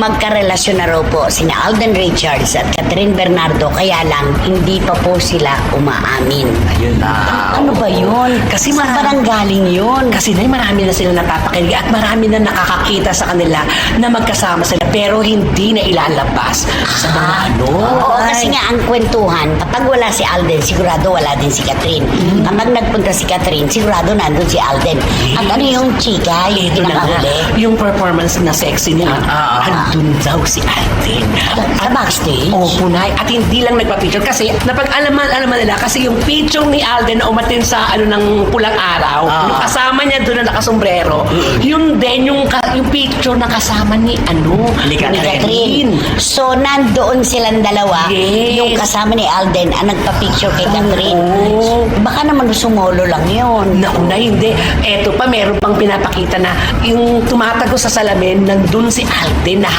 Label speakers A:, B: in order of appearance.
A: Magkarelasyon na raw po sina Alden Richards at Catherine Bernardo kaya lang hindi pa po sila umaamin.
B: Ayun na.
A: Ano ba yun?
B: Kasi marami-
A: parang galing yun?
B: Kasi na marami na sila napapakinig at marami na nakakakita sa kanila na magkasama sila pero hindi na ilalabas sa mga ano.
A: Oo,
B: Ay.
A: kasi nga ang kwentuhan, kapag wala si Alden, sigurado wala din si Catherine.
B: Mm.
A: Kapag nagpunta si Catherine, sigurado nandun si Alden. At ano yung chika, yung
B: Ito na nga,
A: pinakahuli?
B: yung performance na sexy niya, andun daw si Alden.
A: Sa backstage?
B: Oo, punay. At hindi lang nagpa-picture kasi napag-alaman-alaman nila kasi yung picture ni Alden na umatin sa ano ng pulang araw,
A: Ah.
B: yung kasama niya doon na nakasombrero, yun din yung, ka- yung picture na kasama ni ano,
A: ni Catherine. So, nandoon silang dalawa.
B: Yes.
A: Yung kasama ni Alden ang nagpa-picture kay Catherine.
B: Oo.
A: Baka naman sumolo lang yun.
B: Nauna, hindi. Eto pa, meron pang pinapakita na yung tumatago sa salamin, nandun si Alden na